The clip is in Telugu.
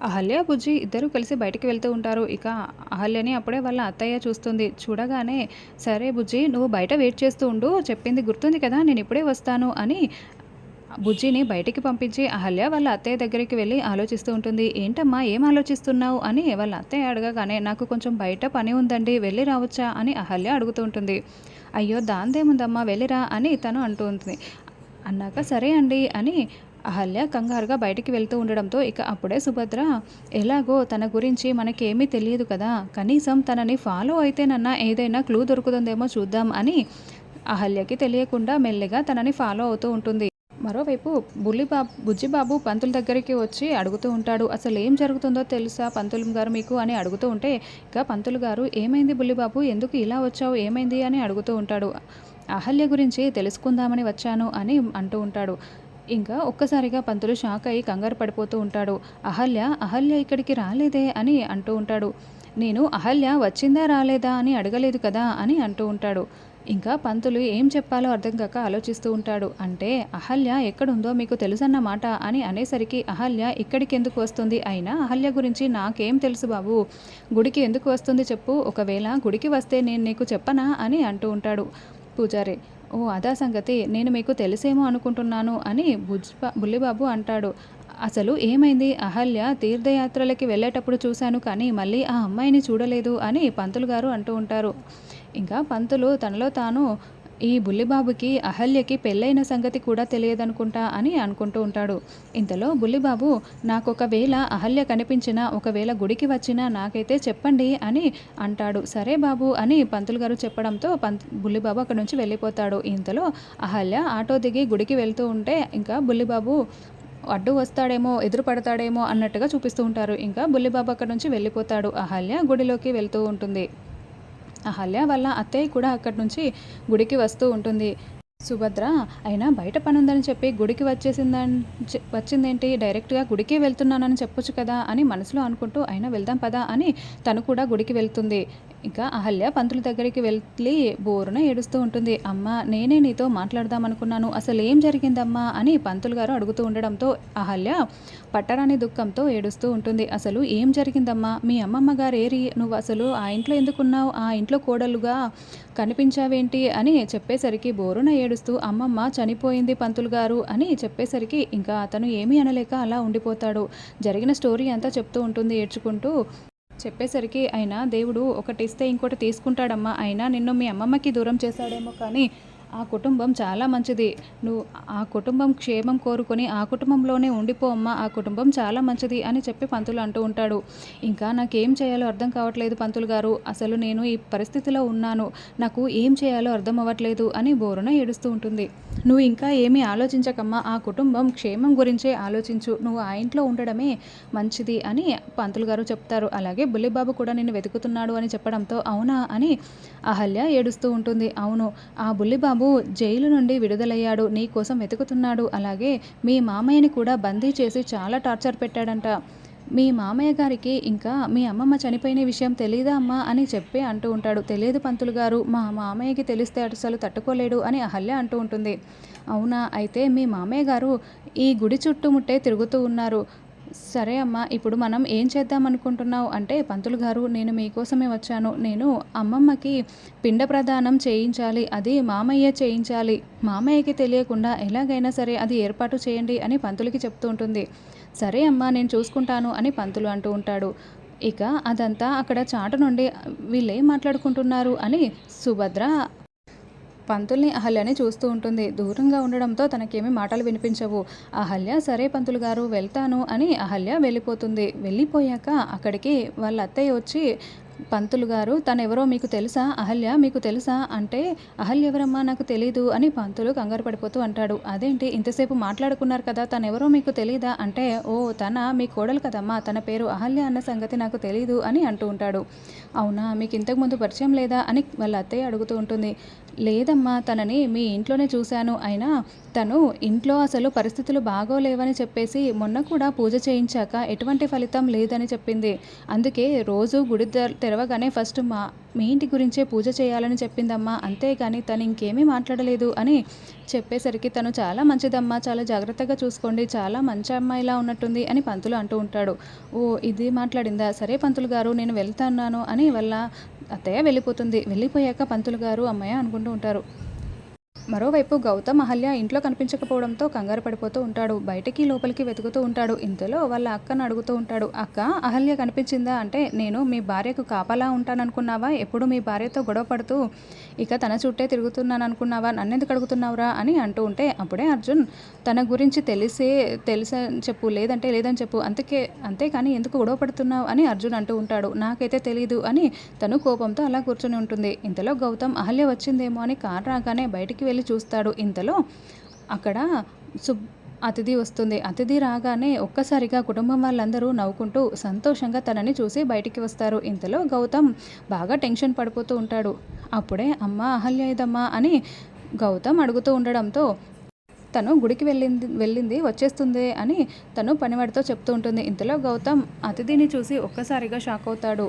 అహల్య, బుజ్జి ఇద్దరూ కలిసి బయటికి వెళ్తూ ఉంటారు. ఇక అహల్యని అప్పుడే వాళ్ళ అత్తయ్య చూస్తుంది. చూడగానే "సరే బుజ్జి నువ్వు బయట వెయిట్ చేస్తూ ఉండు. చెప్పింది గుర్తుంది కదా! నేను ఇప్పుడే వస్తాను" అని బుజ్జిని బయటికి పంపించి అహల్య వాళ్ళ అత్తయ్య దగ్గరికి వెళ్ళి ఆలోచిస్తూ ఉంటుంది. "ఏంటమ్మా ఏం ఆలోచిస్తున్నావు?" అని వాళ్ళ అత్తయ్య అడగగానే "నాకు కొంచెం బయట పని ఉందండి. వెళ్ళి రావచ్చా?" అని అహల్య అడుగుతూ ఉంటుంది. "అయ్యో దాందేముందమ్మా వెళ్ళిరా" అని తను అంటూ ఉంటుంది. అన్నాక "సరే అండి" అని అహల్య కంగారుగా బయటికి వెళ్తూ ఉండడంతో ఇక అప్పుడే సుభద్ర ఎలాగో తన గురించి మనకేమీ తెలియదు కదా! కనీసం తనని ఫాలో అయితేనన్నా ఏదైనా క్లూ దొరుకుతుందేమో చూద్దాం అని అహల్యకి తెలియకుండా మెల్లిగా తనని ఫాలో అవుతూ ఉంటుంది. మరోవైపు బుల్లిబాబు బుజ్జిబాబు పంతుల దగ్గరికి వచ్చి అడుగుతూ ఉంటాడు. "అసలు ఏం జరుగుతుందో తెలుసా పంతులు గారు మీకు" అని అడుగుతూ ఉంటే ఇక పంతులు గారు "ఏమైంది బుల్లిబాబు? ఎందుకు ఇలా వచ్చావు? ఏమైంది?" అని అడుగుతూ ఉంటాడు. "అహల్య గురించి తెలుసుకుందామని వచ్చాను" అని అంటూ ఉంటాడు. ఇంకా ఒక్కసారిగా పంతులు షాక్ అయ్యి కంగారు పడిపోతూ ఉంటాడు. "అహల్య అహల్య ఇక్కడికి రాలేదే" అని అంటూ ఉంటాడు. "నేను అహల్య వచ్చిందా రాలేదా అని అడగలేదు కదా" అని అంటూ ఉంటాడు. ఇంకా పంతులు ఏం చెప్పాలో అర్థం కాక ఆలోచిస్తూ ఉంటాడు. "అంటే అహల్య ఎక్కడుందో మీకు తెలుసన్నమాట" అని అనేసరికి "అహల్య ఇక్కడికెందుకు వస్తుంది? అయినా అహల్య గురించి నాకేం తెలుసు బాబు గుడికి ఎందుకు వస్తుంది చెప్పు? ఒకవేళ గుడికి వస్తే నేను నీకు చెప్పనా" అని అంటూ ఉంటాడు పూజారి. "ఓ అదా సంగతి. నేను మీకు తెలిసేమో అనుకుంటున్నాను" అని బుజ్బా బుల్లిబాబు అంటాడు. "అసలు ఏమైంది? అహల్య తీర్థయాత్రలకి వెళ్ళేటప్పుడు చూశాను కానీ మళ్ళీ ఆ అమ్మాయిని చూడలేదు" అని పంతులు గారు అంటూ ఉంటారు. ఇంకా పంతులు తనలో తాను ఈ బుల్లిబాబుకి అహల్యకి పెళ్ళైన సంగతి కూడా తెలియదనుకుంటా అని అనుకుంటూ ఉంటాడు. ఇంతలో బుల్లిబాబు "నాకొకవేళ అహల్య కనిపించినా, ఒకవేళ గుడికి వచ్చినా నాకైతే చెప్పండి" అని అంటాడు. "సరే బాబు అని పంతులు గారు చెప్పడంతో పంత్ బుల్లిబాబు అక్కడి నుంచి వెళ్ళిపోతాడు. ఇంతలో అహల్య ఆటో దిగి గుడికి వెళ్తూ ఉంటే ఇంకా బుల్లిబాబు అడ్డు వస్తాడేమో, ఎదురు పడతాడేమో అన్నట్టుగా చూపిస్తూ ఉంటారు. ఇంకా బుల్లిబాబు అక్కడి నుంచి వెళ్ళిపోతాడు. అహల్య గుడిలోకి వెళ్తూ ఉంటుంది. అహల్య వల్ల అత్తయ్య కూడా అక్కడి నుంచి గుడికి వస్తూ ఉంటుంది. సుభద్ర అయినా బయట పనుందని చెప్పి గుడికి వచ్చేసిందని వచ్చిందేంటి? డైరెక్ట్‌గా గుడికే వెళ్తున్నానని చెప్పొచ్చు కదా! అని మనసులో అనుకుంటూ అయినా వెళ్దాం పదా అని తను కూడా గుడికి వెళ్తుంది. ఇంకా అహల్య పంతుల దగ్గరికి వెళ్ళి బోరున ఏడుస్తూ ఉంటుంది. "అమ్మా నేనే నీతో మాట్లాడదామనుకున్నాను. ఏం జరిగిందమ్మా?" అని పంతులు గారు అడుగుతూ ఉండడంతో అహల్య పట్టరాని దుఃఖంతో ఏడుస్తూ ఉంటుంది. "అసలు ఏం జరిగిందమ్మా? మీ అమ్మమ్మ గారు ఏరి నువ్వు అసలు ఆ ఇంట్లో ఎందుకున్నావు? ఆ ఇంట్లో కోడలుగా కనిపించావేంటి?" అని చెప్పేసరికి బోరున ఏడుస్తూ "అమ్మమ్మ చనిపోయింది పంతులు గారు" అని చెప్పేసరికి ఇంకా అతను ఏమీ అనలేక అలా ఉండిపోతాడు. జరిగిన స్టోరీ అంతా చెప్తూ ఉంటుంది ఏడ్చుకుంటూ. చెప్పేసరికి అయినా దేవుడు ఒకటిస్తే ఇంకోటి తీసుకుంటాడమ్మా. అయినా నిన్ను మీ అమ్మమ్మకి దూరం చేశాడేమో కానీ ఆ కుటుంబం చాలా మంచిది. నువ్వు ఆ కుటుంబం క్షేమం కోరుకొని ఆ కుటుంబంలోనే ఉండిపోమ్మా ఆ కుటుంబం చాలా మంచిది అని చెప్పి పంతులు అంటూ ఉంటాడు. ఇంకా నాకేం చేయాలో అర్థం కావట్లేదు పంతులు గారు. అసలు నేను ఈ పరిస్థితిలో ఉన్నాను. నాకు ఏం చేయాలో అర్థం అవ్వట్లేదు అని బోరున ఏడుస్తూ ఉంటుంది. "నువ్వు ఇంకా ఏమీ ఆలోచించకమ్మా. ఆ కుటుంబం క్షేమం గురించే ఆలోచించు. నువ్వు ఆ ఇంట్లో ఉండడమే మంచిది" అని పంతులు గారు చెప్తారు. అలాగే బుల్లిబాబు కూడా నిన్ను వెతుకుతున్నాడు అని చెప్పడంతో "అవునా?" అని అహల్య ఏడుస్తూ ఉంటుంది. "అవును. ఆ బుల్లిబాబు జైలు నుండి విడుదలయ్యాడు. నీ కోసం వెతుకుతున్నాడు. అలాగే మీ మామయ్యని కూడా బందీ చేసి చాలా టార్చర్ పెట్టాడంట. మీ మామయ్య గారికి ఇంకా మీ అమ్మమ్మ చనిపోయిన విషయం తెలీదా అమ్మా?" అని చెప్పి అంటూ ఉంటాడు. తెలియదు పంతులు గారు. మా మామయ్యకి తెలిస్తే అసలు తట్టుకోలేడు" అని అహల్య అంటూ ఉంటుంది. "అవునా? అయితే మీ మామయ్య గారు ఈ గుడి చుట్టుముట్టే తిరుగుతూ ఉన్నారు. సరే అమ్మా ఇప్పుడు మనం ఏం చేద్దాం అనుకుంటున్నావు అంటే "పంతులు గారు నేను మీకోసమే వచ్చాను. నేను అమ్మమ్మకి పిండ ప్రదానం చేయించాలి. అది మామయ్య చేయించాలి. మామయ్యకి తెలియకుండా ఎలాగైనా సరే అది ఏర్పాటు చేయండి" అని పంతులకి చెప్తూ ఉంటుంది. "సరే అమ్మా నేను చూసుకుంటాను" అని పంతులు అంటూ ఉంటాడు. ఇక అదంతా అక్కడ చాటు నుండి వీళ్ళేం మాట్లాడుకుంటున్నారు అని సుభద్ర పంతుల్ని, అహల్యని చూస్తూ ఉంటుంది. దూరంగా ఉండడంతో తనకేమీ మాటలు వినిపించవు. అహల్య "సరే పంతులు గారు వెళ్తాను" అని అహల్య వెళ్ళిపోతుంది. వెళ్ళిపోయాక అక్కడికి వాళ్ళ అత్తయ్య వచ్చి "పంతులు గారు తనెవరో మీకు తెలుసా? అహల్య మీకు తెలుసా?" అంటే "అహల్య ఎవరమ్మా? నాకు తెలీదు" అని పంతులు కంగారు పడిపోతూ అంటాడు. "అదేంటి ఇంతసేపు మాట్లాడుకున్నారు కదా! తనెవరో మీకు తెలీదా?" అంటే ఓ తన మీ కోడలు కదమ్మా. తన పేరు అహల్య అన్న సంగతి నాకు తెలీదు" అని అంటూ ఉంటాడు. "అవునా? మీకు ఇంతకుముందు పరిచయం లేదా?" అని వాళ్ళ అత్తయ్య అడుగుతూ ఉంటుంది. "లేదమ్మా తనని మీ ఇంట్లోనే చూశాను. అయినా తను ఇంట్లో అసలు పరిస్థితులు బాగోలేవని చెప్పేసి మొన్న కూడా పూజ చేయించాక ఎటువంటి ఫలితం లేదని చెప్పింది. అందుకే రోజు గుడి తెరవగానే ఫస్ట్ మా మీ ఇంటి గురించే పూజ చేయాలని చెప్పిందమ్మా. అంతేగాని తను ఇంకేమీ మాట్లాడలేదు అని చెప్పేసరికి తను చాలా మంచిదమ్మా చాలా జాగ్రత్తగా చూసుకోండి చాలా మంచి అమ్మాయిలా ఉన్నట్టుంది అని పంతులు అంటూ ఉంటాడు. ఓ ఇది మాట్లాడిందా? సరే పంతులు గారు నేను వెళ్తున్నాను అని వాళ్ళ అత్తయ్య వెళ్ళిపోతుంది. వెళ్ళిపోయాక పంతులు గారు అమ్మయ్య అనుకుంటూ ఉంటారు. మరోవైపు గౌతమ్ అహల్య ఇంట్లో కనిపించకపోవడంతో కంగారు పడిపోతూ ఉంటాడు. బయటికి లోపలికి వెతుకుతూ ఉంటాడు. ఇంతలో వాళ్ళ అక్కను అడుగుతూ ఉంటాడు. అక్క అహల్య కనిపించిందా? అంటే నేను మీ భార్యకు కాపలా ఉంటాననుకున్నావా? ఎప్పుడు మీ భార్యతో గొడవ పడుతూ ఇక తన చుట్టే తిరుగుతున్నాను అనుకున్నావా నన్నెందుకు అడుగుతున్నావురా? అని అంటూ ఉంటే అప్పుడే అర్జున్ తన గురించి తెలిసే తెలుసని చెప్పు లేదంటే లేదని చెప్పు. అంతకే అంతేకాని ఎందుకు గొడవ పడుతున్నావు? అని అర్జున్ అంటూ ఉంటాడు. నాకైతే తెలియదు అని తను కోపంతో అలా కూర్చొని ఉంటుంది. ఇంతలో గౌతమ్ అహల్య వచ్చిందేమో అని కారు రాగానే బయటికి వెళ్ళి వెళ్ళి చూస్తాడు ఇంతలో. అక్కడ సుబ్ అతిథి వస్తుంది. అతిథి రాగానే ఒక్కసారిగా కుటుంబం వాళ్ళందరూ నవ్వుకుంటూ సంతోషంగా తనని చూసి బయటికి వస్తారు. ఇంతలో గౌతమ్ బాగా టెన్షన్ పడిపోతూ ఉంటాడు. అప్పుడే అమ్మ అహల్య ఇదమ్మా అని గౌతమ్ అడుగుతూ ఉండడంతో తను గుడికి వెళ్ళింది వెళ్ళింది వచ్చేస్తుంది అని తను పనివాడితో చెప్తూ ఉంటుంది. ఇంతలో గౌతమ్ అతిథిని చూసి ఒక్కసారిగా షాక్ అవుతాడు.